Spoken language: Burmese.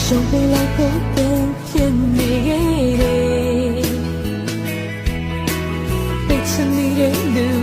ရှုံးပေးလိုက်ဖို့ပင်ဖြစ်နေတယ် Picture me in the